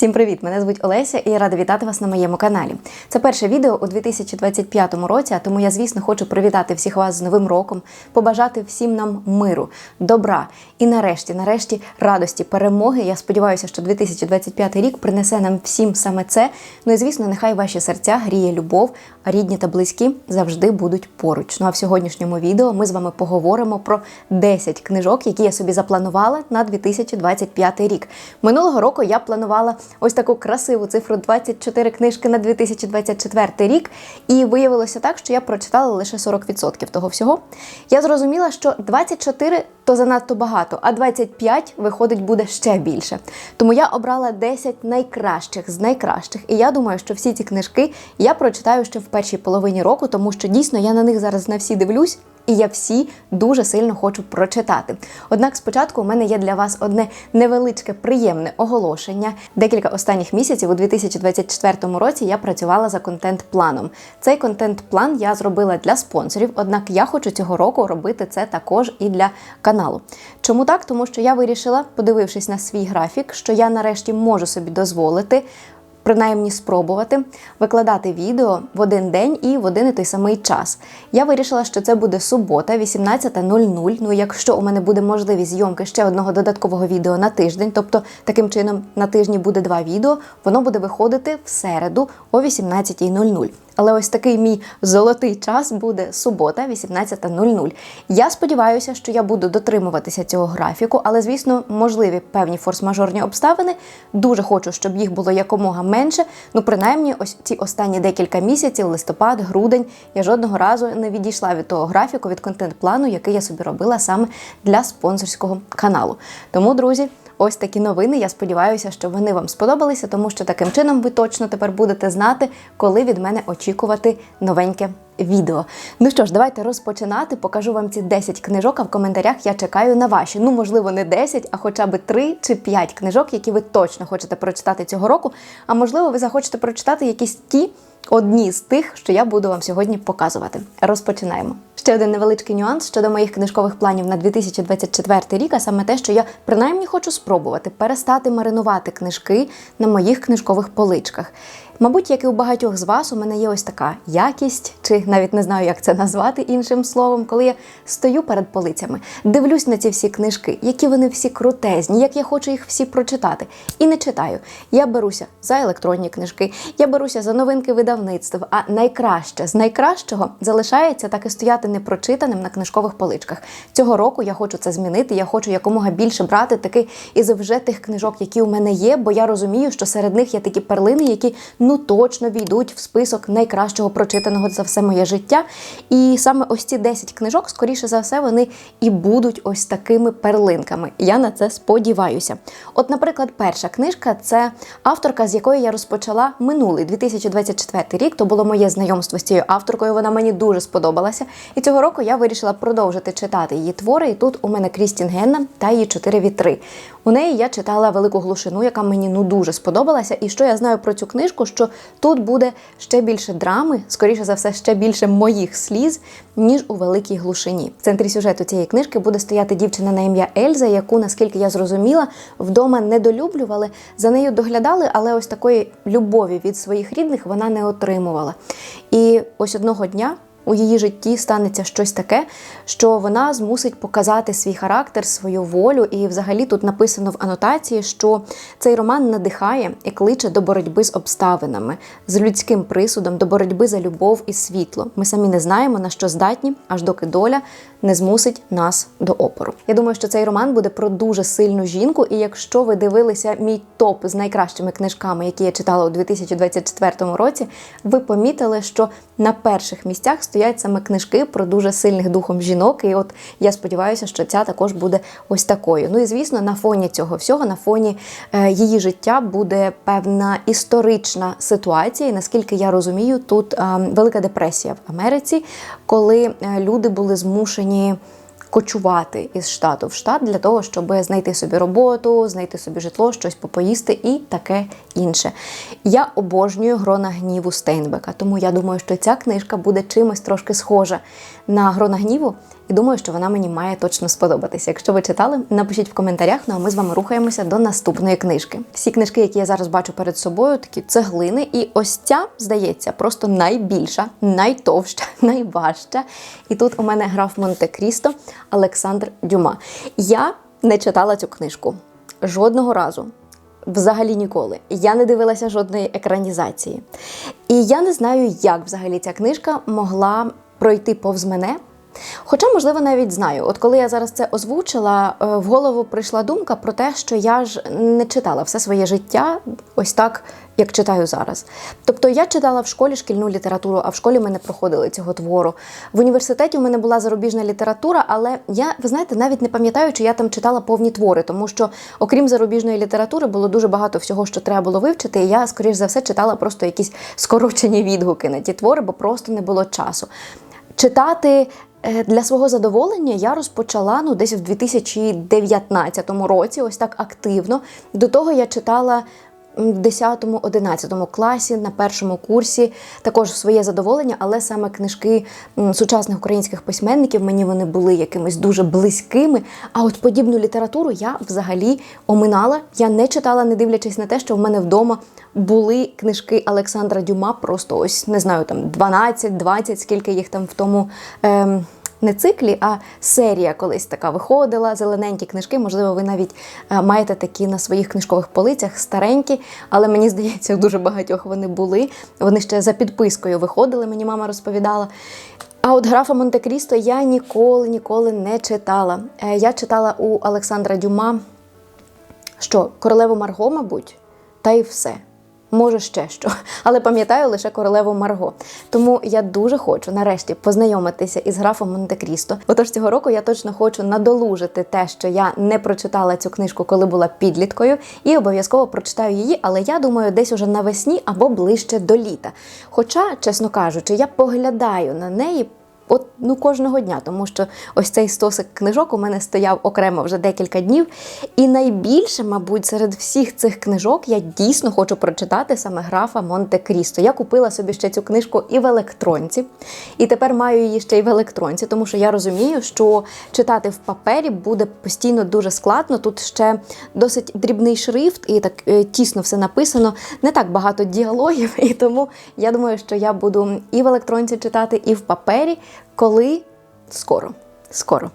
Всім привіт! Мене звуть Олеся і я рада вітати вас на моєму каналі. Це перше відео у 2025 році, а тому я, звісно, хочу привітати всіх вас з Новим роком, побажати всім нам миру, добра і нарешті, нарешті, радості, перемоги. Я сподіваюся, що 2025 рік принесе нам всім саме це. Ну і звісно, нехай ваші серця гріє любов, а рідні та близькі завжди будуть поруч. Ну а в сьогоднішньому відео ми з вами поговоримо про 10 книжок, які я собі запланувала на 2025 рік. Минулого року я планувала ось таку красиву цифру 24 книжки на 2024 рік. І виявилося так, що я прочитала лише 40% того всього. Я зрозуміла, що 24 то занадто багато, а 25 виходить буде ще більше. Тому я обрала 10 найкращих з найкращих. І я думаю, що всі ці книжки я прочитаю ще в першій половині року, тому що дійсно я на них зараз на всі дивлюсь. І я всі дуже сильно хочу прочитати. Однак спочатку у мене є для вас одне невеличке приємне оголошення. Декілька останніх місяців у 2024 році я працювала за контент-планом. Цей контент-план я зробила для спонсорів, однак я хочу цього року робити це також і для каналу. Чому так? Тому що я вирішила, подивившись на свій графік, що я нарешті можу собі дозволити принаймні спробувати викладати відео в один день і в один і той самий час. Я вирішила, що це буде субота, 18.00. Ну, якщо у мене буде можливість зйомки ще одного додаткового відео на тиждень, тобто таким чином на тижні буде два відео, воно буде виходити в середу о 18.00. Але ось такий мій золотий час буде субота, 18.00. Я сподіваюся, що я буду дотримуватися цього графіку, але, звісно, можливі певні форс-мажорні обставини. Дуже хочу, щоб їх було якомога менше. Ну, принаймні, ось ці останні декілька місяців, листопад, грудень, я жодного разу не відійшла від того графіку, від контент-плану, який я собі робила саме для спонсорського каналу. Тому, друзі. Ось такі новини. Я сподіваюся, що вони вам сподобалися, тому що таким чином ви точно тепер будете знати, коли від мене очікувати новеньке відео. Ну що ж, давайте розпочинати. Покажу вам ці 10 книжок, а в коментарях я чекаю на ваші. Ну, можливо, не 10, а хоча б 3 чи 5 книжок, які ви точно хочете прочитати цього року. А можливо, ви захочете прочитати якісь ті. Одні з тих, що я буду вам сьогодні показувати. Розпочинаємо. Ще один невеличкий нюанс щодо моїх книжкових планів на 2024 рік, а саме те, що я принаймні хочу спробувати перестати маринувати книжки на моїх книжкових поличках. Мабуть, як і у багатьох з вас, у мене є ось така якість, чи навіть не знаю, як це назвати іншим словом, коли я стою перед полицями, дивлюсь на ці всі книжки, які вони всі крутезні, як я хочу їх всі прочитати. І не читаю. Я беруся за електронні книжки, я беруся за новинки видавництв. А найкраще з найкращого залишається так і стояти непрочитаним на книжкових поличках. Цього року я хочу це змінити. Я хочу якомога більше брати таки із вже тих книжок, які у мене є, бо я розумію, що серед них є такі перлини, які ну точно війдуть в список найкращого прочитаного за все моє життя. І саме ось ці 10 книжок, скоріше за все, вони і будуть ось такими перлинками. Я на це сподіваюся. От, наприклад, перша книжка це авторка, з якої я розпочала минулий 2024 рік. То було моє знайомство з цією авторкою. Вона мені дуже сподобалася. І цього року я вирішила продовжити читати її твори. І тут у мене Крістін Генна та її чотири вітри. У неї я читала велику глушину, яка мені ну дуже сподобалася. І що я знаю про цю книжку? Що тут буде ще більше драми, скоріше за все, ще більше моїх сліз, ніж у великій глушині. В центрі сюжету цієї книжки буде стояти дівчина на ім'я Ельза, яку, наскільки я зрозуміла, вдома недолюблювали, за нею доглядали, але ось такої любові від своїх рідних вона не отримувала. І ось одного дня у її житті станеться щось таке, що вона змусить показати свій характер, свою волю. І, взагалі, тут написано в анотації, що цей роман надихає і кличе до боротьби з обставинами, з людським присудом, до боротьби за любов і світло. Ми самі не знаємо на що здатні, аж доки доля не змусить нас до опору. Я думаю, що цей роман буде про дуже сильну жінку. І якщо ви дивилися мій топ з найкращими книжками, які я читала у 2024 році, ви помітили, що на перших місцях стоять саме книжки про дуже сильних духом жінок. І от я сподіваюся, що ця також буде ось такою. Ну і звісно, на фоні цього всього, на фоні е, її життя буде певна історична ситуація. І наскільки я розумію, тут е, велика депресія в Америці, коли е, люди були змушені кочувати із штату в штат для того, щоб знайти собі роботу, знайти собі житло, щось попоїсти і таке інше. Я обожнюю грона гніву Стейнбека, тому я думаю, що ця книжка буде чимось трошки схожа на грона гніву. І думаю, що вона мені має точно сподобатися. Якщо ви читали, напишіть в коментарях. Ну а ми з вами рухаємося до наступної книжки. Всі книжки, які я зараз бачу перед собою, такі цеглини, і ось ця здається просто найбільша, найтовща, найважча. І тут у мене граф Монте-Крісто Олександр Дюма. Я не читала цю книжку жодного разу. Взагалі ніколи. Я не дивилася жодної екранізації. І я не знаю, як взагалі ця книжка могла пройти повз мене. Хоча, можливо, навіть знаю. От коли я зараз це озвучила, е, в голову прийшла думка про те, що я ж не читала все своє життя ось так, як читаю зараз. Тобто я читала в школі шкільну літературу, а в школі ми не проходили цього твору. В університеті у мене була зарубіжна література, але я, ви знаєте, навіть не пам'ятаю, чи я там читала повні твори, тому що, окрім зарубіжної літератури, було дуже багато всього, що треба було вивчити. І я, скоріш за все, читала просто якісь скорочені відгуки на ті твори, бо просто не було часу. Читати для свого задоволення я розпочала ну, десь в 2019 році, ось так активно. До того я читала 10-11 класі на першому курсі також своє задоволення, але саме книжки сучасних українських письменників мені вони були якимись дуже близькими. А от подібну літературу я взагалі оминала. Я не читала, не дивлячись на те, що в мене вдома були книжки Олександра Дюма, просто ось не знаю, там 12-20, скільки їх там в тому. Ем, не циклі, а серія колись така виходила. Зелененькі книжки. Можливо, ви навіть е, маєте такі на своїх книжкових полицях старенькі, але мені здається, дуже багатьох вони були. Вони ще за підпискою виходили, мені мама розповідала. А от графа Монте-Крісто я ніколи ніколи не читала. Е, Я читала у Олександра Дюма що королеву Марго, мабуть, та й все. Може, ще що, але пам'ятаю лише королеву Марго. Тому я дуже хочу нарешті познайомитися із графом Монте-Крісто. Отож цього року я точно хочу надолужити те, що я не прочитала цю книжку, коли була підліткою, і обов'язково прочитаю її, але я думаю, десь уже навесні або ближче до літа. Хоча, чесно кажучи, я поглядаю на неї. От ну кожного дня, тому що ось цей стосик книжок у мене стояв окремо вже декілька днів. І найбільше, мабуть, серед всіх цих книжок я дійсно хочу прочитати саме графа Монте-Крісто. Я купила собі ще цю книжку і в електронці, і тепер маю її ще й в електронці, тому що я розумію, що читати в папері буде постійно дуже складно. Тут ще досить дрібний шрифт, і так е, тісно все написано. Не так багато діалогів, і тому я думаю, що я буду і в електронці читати, і в папері коли скоро. Скоро.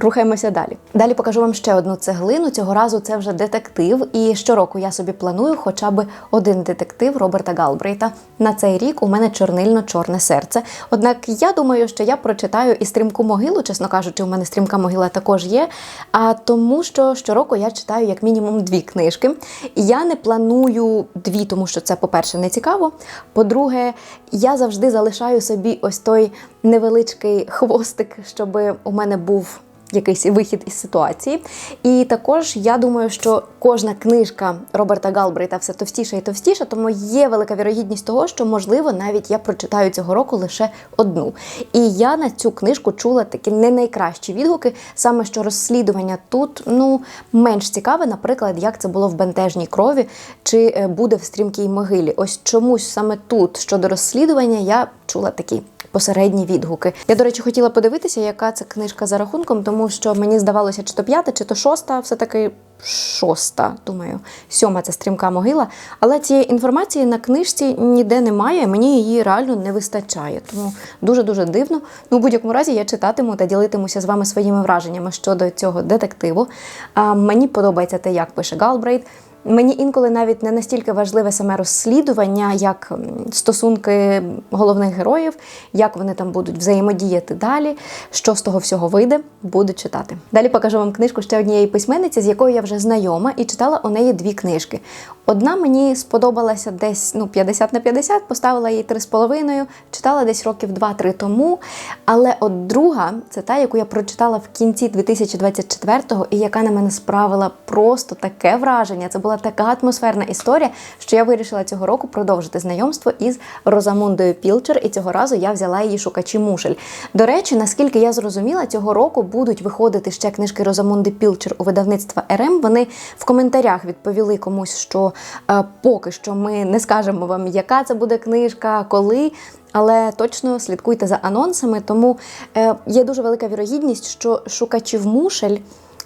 Рухаємося далі. Далі покажу вам ще одну цеглину. Цього разу це вже детектив. І щороку я собі планую хоча б один детектив Роберта Галбрейта. На цей рік у мене чорнильно-чорне серце. Однак я думаю, що я прочитаю і стрімку могилу, чесно кажучи, у мене стрімка могила також є. А тому, що щороку я читаю як мінімум дві книжки. Я не планую дві, тому що це, по-перше, не цікаво. По-друге, я завжди залишаю собі ось той невеличкий хвостик, щоб у мене був якийсь вихід із ситуації. І також я думаю, що кожна книжка Роберта Галбрейта все товстіша і товстіша, тому є велика вірогідність того, що, можливо, навіть я прочитаю цього року лише одну. І я на цю книжку чула такі не найкращі відгуки, саме що розслідування тут ну менш цікаве, наприклад, як це було в бентежній крові, чи е, буде в стрімкій могилі. Ось чомусь саме тут щодо розслідування я чула такі посередні відгуки. Я, до речі, хотіла подивитися, яка це книжка за рахунком, тому що мені здавалося, чи то п'ята, чи то шоста, все таки. Шоста, думаю, сьома це стрімка могила. Але цієї інформації на книжці ніде немає, мені її реально не вистачає. Тому дуже-дуже дивно. Ну, в будь-якому разі я читатиму та ділитимуся з вами своїми враженнями щодо цього детективу. А, мені подобається те, як пише Галбрейт. Мені інколи навіть не настільки важливе саме розслідування, як стосунки головних героїв, як вони там будуть взаємодіяти далі, що з того всього вийде, буду читати. Далі покажу вам книжку ще однієї письменниці, з якою я вже знайома, і читала у неї дві книжки. Одна мені сподобалася десь ну, 50 на 50, поставила їй 3,5, читала десь років 2-3 тому. Але от друга це та, яку я прочитала в кінці 2024-го, і яка на мене справила просто таке враження. Це була така атмосферна історія, що я вирішила цього року продовжити знайомство із Розамундою Пілчер, і цього разу я взяла її шукачі мушель. До речі, наскільки я зрозуміла, цього року будуть виходити ще книжки Розамунди Пілчер у видавництва РМ. Вони в коментарях відповіли комусь, що е, поки що ми не скажемо вам, яка це буде книжка, коли. але точно слідкуйте за анонсами, тому е, є дуже велика вірогідність, що шукачів мушель.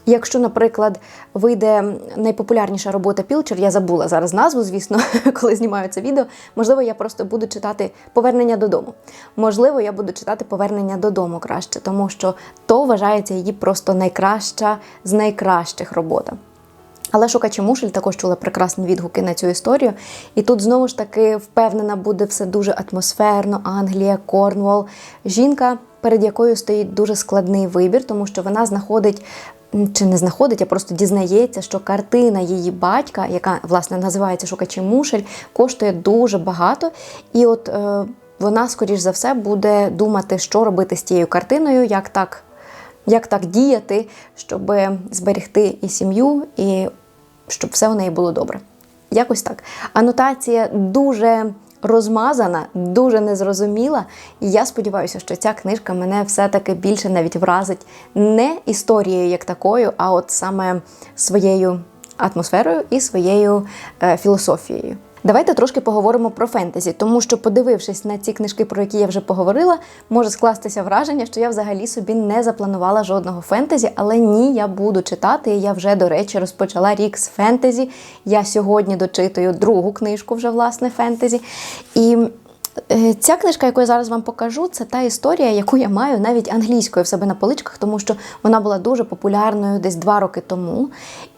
Якщо, наприклад, вийде найпопулярніша робота Пілчер, я забула зараз назву, звісно, коли знімаю це відео. Можливо, я просто буду читати повернення додому. Можливо, я буду читати повернення додому краще, тому що то вважається її просто найкраща з найкращих робота. Але шукачі мушель також чула прекрасні відгуки на цю історію. І тут знову ж таки впевнена, буде все дуже атмосферно. Англія, Корнвол. Жінка, перед якою стоїть дуже складний вибір, тому що вона знаходить. Чи не знаходить, а просто дізнається, що картина її батька, яка власне називається Шукачі мушель, коштує дуже багато. І от е, вона, скоріш за все, буде думати, що робити з тією картиною, як так як так діяти, щоб зберегти і сім'ю, і щоб все у неї було добре. Якось так. Анотація дуже розмазана, дуже незрозуміла. І я сподіваюся, що ця книжка мене все-таки більше навіть вразить не історією як такою, а от саме своєю атмосферою і своєю е, філософією. Давайте трошки поговоримо про фентезі, тому що, подивившись на ці книжки, про які я вже поговорила, може скластися враження, що я взагалі собі не запланувала жодного фентезі, але ні, я буду читати. Я вже, до речі, розпочала рік з фентезі. Я сьогодні дочитую другу книжку вже власне фентезі. І Е, Ця книжка, яку я зараз вам покажу, це та історія, яку я маю навіть англійською в себе на поличках, тому що вона була дуже популярною десь два роки тому.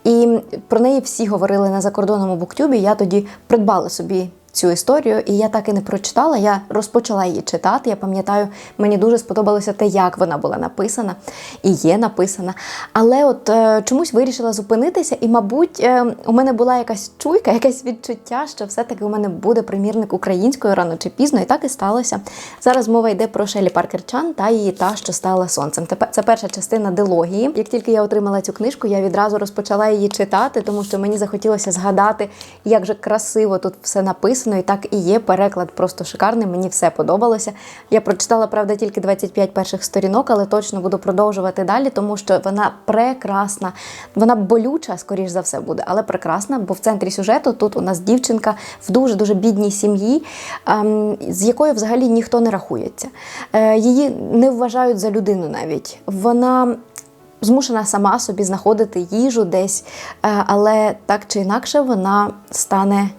І про неї всі говорили на закордонному буктюбі. Я тоді придбала собі цю історію, і я так і не прочитала. Я розпочала її читати. Я пам'ятаю, мені дуже сподобалося те, як вона була написана і є написана. Але от е, чомусь вирішила зупинитися, і, мабуть, е, у мене була якась чуйка, якесь відчуття, що все-таки у мене буде примірник українською рано чи пізно, і так і сталося. Зараз мова йде про Шелі Паркер Чан та її та, що стала сонцем. Це перша частина дилогії. Як тільки я отримала цю книжку, я відразу розпочала її читати, тому що мені захотілося згадати, як же красиво тут все написано, і так і є. Переклад просто шикарний. Мені все подобалося. Я прочитала, правда, тільки 25 перших сторінок, але точно буду продовжувати далі, тому що вона прекрасна. Вона болюча, скоріш за все, буде, але прекрасна, бо в центрі сюжету тут у нас дівчинка в дуже дуже бідній сім'ї, ем, з якою взагалі ніхто не рахується. Е, Її не вважають за людину навіть. Вона змушена сама собі знаходити їжу десь, е, але так чи інакше вона стане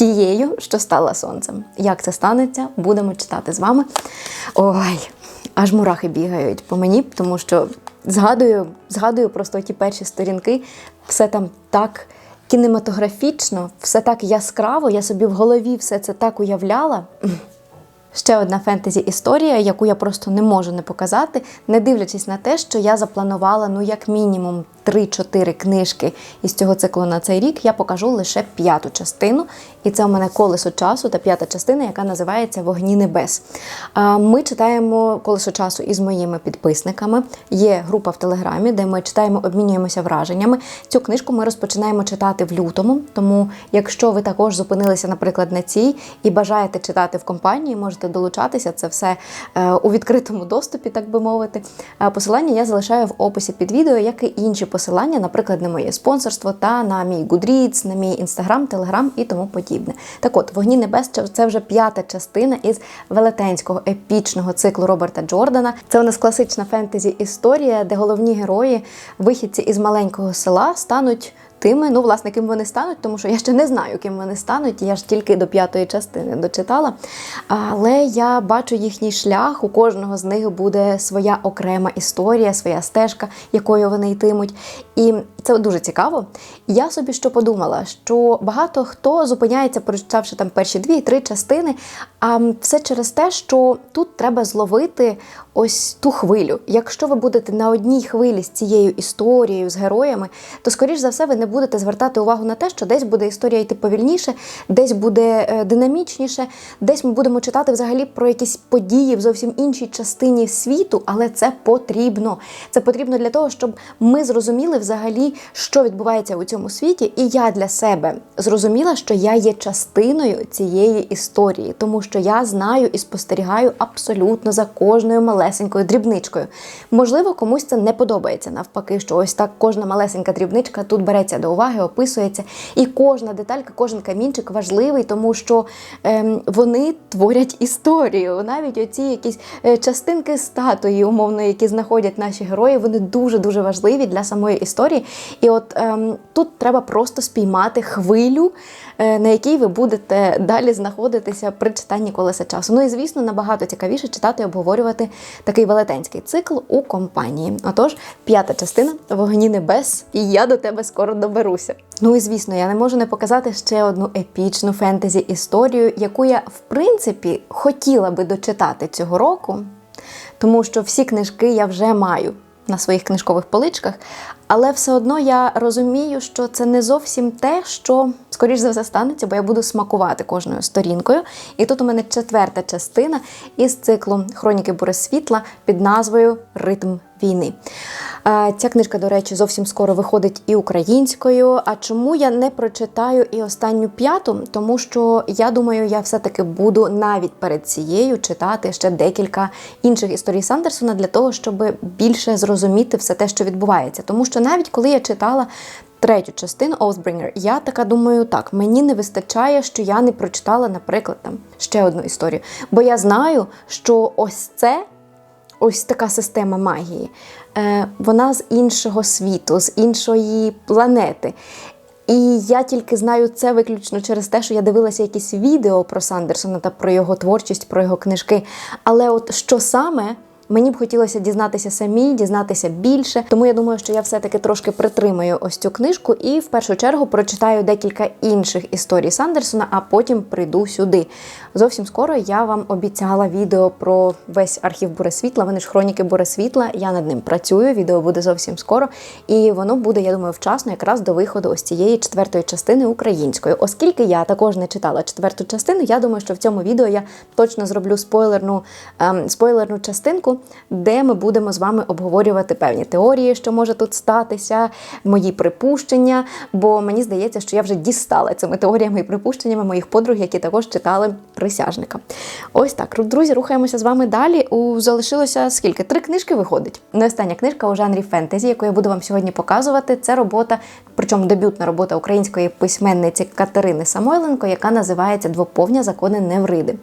тією, що стала сонцем. Як це станеться, будемо читати з вами. Ой, аж мурахи бігають по мені, тому що згадую, згадую просто ті перші сторінки, все там так кінематографічно, все так яскраво, я собі в голові все це так уявляла. Ще одна фентезі історія, яку я просто не можу не показати, не дивлячись на те, що я запланувала ну як мінімум 3-4 книжки із цього циклу на цей рік. Я покажу лише п'яту частину, і це у мене колесо часу та п'ята частина, яка називається Вогні небес. Ми читаємо колесо часу із моїми підписниками. Є група в Телеграмі, де ми читаємо, обмінюємося враженнями. Цю книжку ми розпочинаємо читати в лютому. Тому, якщо ви також зупинилися, наприклад, на цій і бажаєте читати в компанії, можете долучатися. Це все е, у відкритому доступі, так би мовити. Е, Посилання я залишаю в описі під відео, як і інші посилання, наприклад, на моє спонсорство та на мій Goodreads, на мій інстаграм, телеграм і тому подібне. Так от, вогні небес це вже п'ята частина із велетенського епічного циклу Роберта Джордана. Це у нас класична фентезі історія, де головні герої, вихідці із маленького села, стануть. Тими, ну, власне, ким вони стануть, тому що я ще не знаю, ким вони стануть. Я ж тільки до п'ятої частини дочитала. Але я бачу їхній шлях. У кожного з них буде своя окрема історія, своя стежка, якою вони йтимуть. І це дуже цікаво. Я собі що подумала, що багато хто зупиняється, прочитавши там перші дві-три частини. А все через те, що тут треба зловити ось ту хвилю. Якщо ви будете на одній хвилі з цією історією, з героями, то скоріш за все ви не будете звертати увагу на те, що десь буде історія йти повільніше, десь буде е, динамічніше, десь ми будемо читати взагалі про якісь події в зовсім іншій частині світу, але це потрібно. Це потрібно для того, щоб ми зрозуміли взагалі. Взагалі, що відбувається у цьому світі, і я для себе зрозуміла, що я є частиною цієї історії, тому що я знаю і спостерігаю абсолютно за кожною малесенькою дрібничкою. Можливо, комусь це не подобається навпаки, що ось так кожна малесенька дрібничка тут береться до уваги, описується, і кожна деталька, кожен камінчик важливий, тому що ем, вони творять історію. Навіть оці якісь е, частинки статуї, умовно, які знаходять наші герої, вони дуже дуже важливі для самої історії. І от ем, тут треба просто спіймати хвилю, е, на якій ви будете далі знаходитися при читанні колеса часу. Ну і звісно, набагато цікавіше читати і обговорювати такий велетенський цикл у компанії. Отож, п'ята частина вогні небес, і я до тебе скоро доберуся. Ну і звісно, я не можу не показати ще одну епічну фентезі історію, яку я в принципі хотіла би дочитати цього року, тому що всі книжки я вже маю на своїх книжкових поличках. Але все одно я розумію, що це не зовсім те, що скоріш за все станеться, бо я буду смакувати кожною сторінкою. І тут у мене четверта частина із циклу Хроніки Бури світла під назвою Ритм війни. Ця книжка, до речі, зовсім скоро виходить і українською. А чому я не прочитаю і останню п'яту? Тому що я думаю, я все-таки буду навіть перед цією читати ще декілька інших історій Сандерсона для того, щоб більше зрозуміти все те, що відбувається. Тому що навіть коли я читала. Третю частину Oathbringer, я така думаю, так, мені не вистачає, що я не прочитала, наприклад, там ще одну історію. Бо я знаю, що ось це ось така система магії, е, вона з іншого світу, з іншої планети. І я тільки знаю це виключно через те, що я дивилася якісь відео про Сандерсона та про його творчість, про його книжки. Але от що саме Мені б хотілося дізнатися самі, дізнатися більше. Тому я думаю, що я все-таки трошки притримаю ось цю книжку і в першу чергу прочитаю декілька інших історій Сандерсона, а потім прийду сюди. Зовсім скоро я вам обіцяла відео про весь архів Буре Світла. Вони ж хроніки Буре Світла. Я над ним працюю. Відео буде зовсім скоро, і воно буде, я думаю, вчасно якраз до виходу ось цієї четвертої частини української. Оскільки я також не читала четверту частину, я думаю, що в цьому відео я точно зроблю спойлерну, ем, спойлерну частинку де ми будемо з вами обговорювати певні теорії, що може тут статися, мої припущення. Бо мені здається, що я вже дістала цими теоріями і припущеннями моїх подруг, які також читали присяжника. Ось так, друзі, рухаємося з вами далі. У залишилося скільки? Три книжки виходить. Не остання книжка у жанрі фентезі, яку я буду вам сьогодні показувати. Це робота, причому дебютна робота української письменниці Катерини Самойленко, яка називається Двоповня закони Невриди.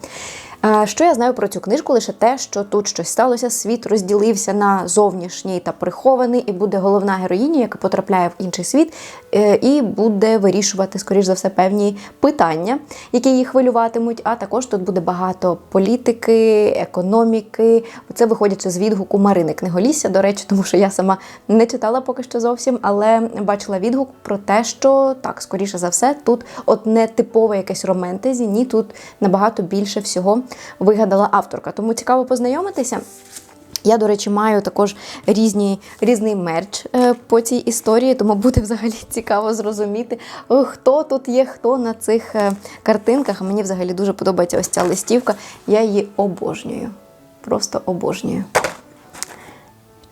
Що я знаю про цю книжку? Лише те, що тут щось сталося, світ розділився на зовнішній та прихований, і буде головна героїня, яка потрапляє в інший світ, е, і буде вирішувати, скоріш за все, певні питання, які її хвилюватимуть. А також тут буде багато політики, економіки. Це виходячи з відгуку Марини Книголісся, до речі, тому що я сама не читала поки що зовсім, але бачила відгук про те, що так, скоріше за все, тут от не типове якесь романтезі, ні, тут набагато більше всього вигадала авторка. Тому цікаво познайомитися. Я, до речі, маю також різні, різний мерч е, по цій історії, тому буде взагалі цікаво зрозуміти, хто тут є, хто на цих е, картинках. Мені взагалі дуже подобається ось ця листівка. Я її обожнюю. Просто обожнюю.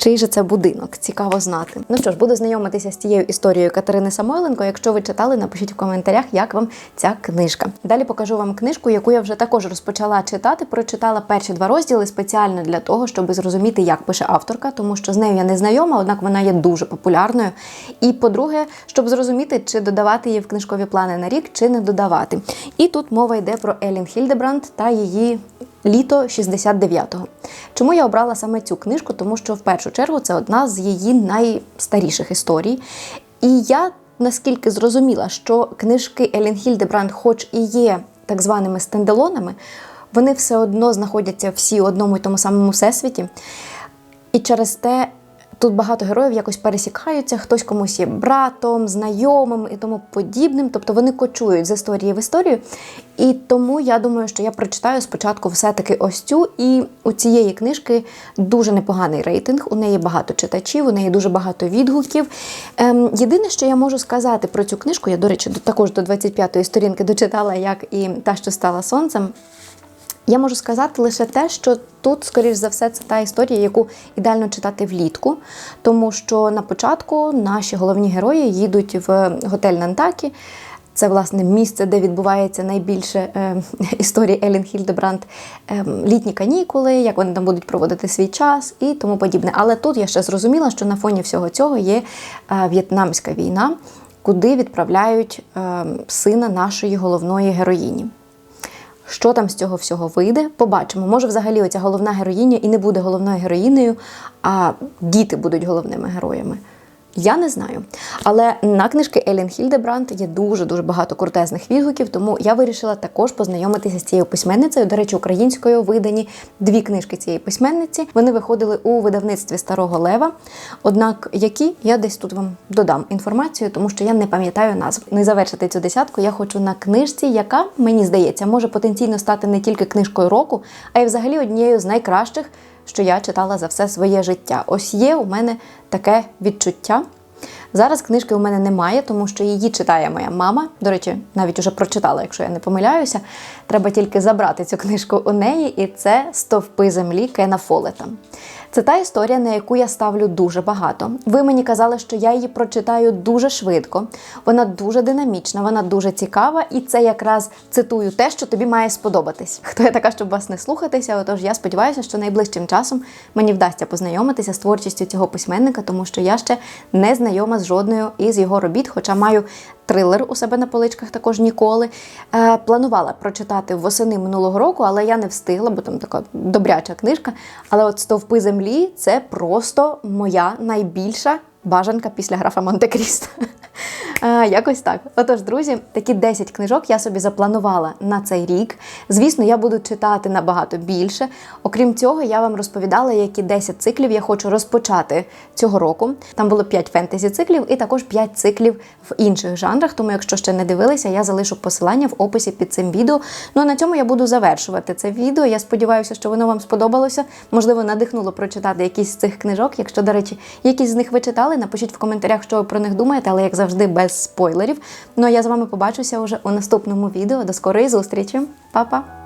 Чий же це будинок? Цікаво знати. Ну що ж, буду знайомитися з цією історією Катерини Самойленко. Якщо ви читали, напишіть в коментарях, як вам ця книжка. Далі покажу вам книжку, яку я вже також розпочала читати. Прочитала перші два розділи спеціально для того, щоб зрозуміти, як пише авторка, тому що з нею я не знайома, однак вона є дуже популярною. І по-друге, щоб зрозуміти, чи додавати її в книжкові плани на рік, чи не додавати. І тут мова йде про Елін Хільдебранд та її літо 69-го. Чому я обрала саме цю книжку? Тому що в першу чергу це одна з її найстаріших історій. І я наскільки зрозуміла, що книжки Елін Хільдебранд, хоч і є так званими стенделонами, вони все одно знаходяться всі у одному і тому самому всесвіті. І через те Тут багато героїв якось пересікаються, хтось комусь є братом, знайомим і тому подібним. Тобто вони кочують з історії в історію. І тому я думаю, що я прочитаю спочатку все-таки ось цю. І у цієї книжки дуже непоганий рейтинг. У неї багато читачів, у неї дуже багато відгуків. Ем, Єдине, що я можу сказати про цю книжку, я, до речі, також до 25-ї сторінки дочитала, як і та, що стала сонцем. Я можу сказати лише те, що тут, скоріш за все, це та історія, яку ідеально читати влітку, тому що на початку наші головні герої їдуть в готель Нантакі. Це власне місце, де відбувається найбільше е, історії Елін Хільдебранд, е, літні канікули, як вони там будуть проводити свій час і тому подібне. Але тут я ще зрозуміла, що на фоні всього цього є е, в'єтнамська війна, куди відправляють е, сина нашої головної героїні. Що там з цього всього вийде, побачимо. Може, взагалі, оця головна героїня і не буде головною героїнею, а діти будуть головними героями. Я не знаю. Але на книжки Елін Хільдебранд є дуже-дуже багато крутезних відгуків, тому я вирішила також познайомитися з цією письменницею. До речі, українською видані дві книжки цієї письменниці. Вони виходили у видавництві Старого Лева. Однак, які я десь тут вам додам інформацію, тому що я не пам'ятаю назв. Не завершити цю десятку. Я хочу на книжці, яка мені здається може потенційно стати не тільки книжкою року, а й взагалі однією з найкращих що я читала за все своє життя. Ось є у мене таке відчуття. Зараз книжки у мене немає, тому що її читає моя мама. До речі, навіть уже прочитала, якщо я не помиляюся. Треба тільки забрати цю книжку у неї, і це Стовпи землі Кена Фолета. Це та історія, на яку я ставлю дуже багато. Ви мені казали, що я її прочитаю дуже швидко. Вона дуже динамічна, вона дуже цікава, і це якраз цитую те, що тобі має сподобатись. Хто я така, щоб вас не слухатися? Отож, я сподіваюся, що найближчим часом мені вдасться познайомитися з творчістю цього письменника, тому що я ще не знайома з жодною із його робіт, хоча маю трилер у себе на поличках також ніколи. Е, планувала прочитати восени минулого року, але я не встигла, бо там така добряча книжка. Але от стовпи землі це просто моя найбільша бажанка після графа Монте-Крісто. Е, Якось так. Отож, друзі, такі 10 книжок я собі запланувала на цей рік. Звісно, я буду читати набагато більше. Окрім цього, я вам розповідала, які 10 циклів я хочу розпочати цього року. Там було 5 фентезі циклів і також 5 циклів в інших жанрах. Тому, якщо ще не дивилися, я залишу посилання в описі під цим відео. Ну а на цьому я буду завершувати це відео. Я сподіваюся, що воно вам сподобалося. Можливо, надихнуло прочитати якісь з цих книжок. Якщо, до речі, якісь з них ви читали, напишіть в коментарях, що ви про них думаєте, але як завжди, без спойлерів. Ну а я з вами побачуся уже у наступному відео. До скорої зустрічі, Па-па!